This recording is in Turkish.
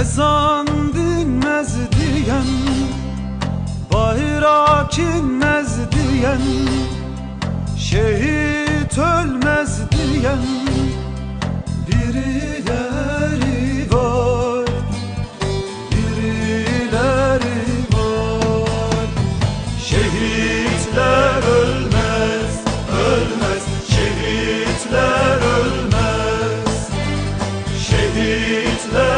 Ezan dinmez diyen Bayrak inmez diyen Şehit ölmez diyen Birileri var Birileri var. Şehitler ölmez Ölmez. Şehitler ölmez. Şehitler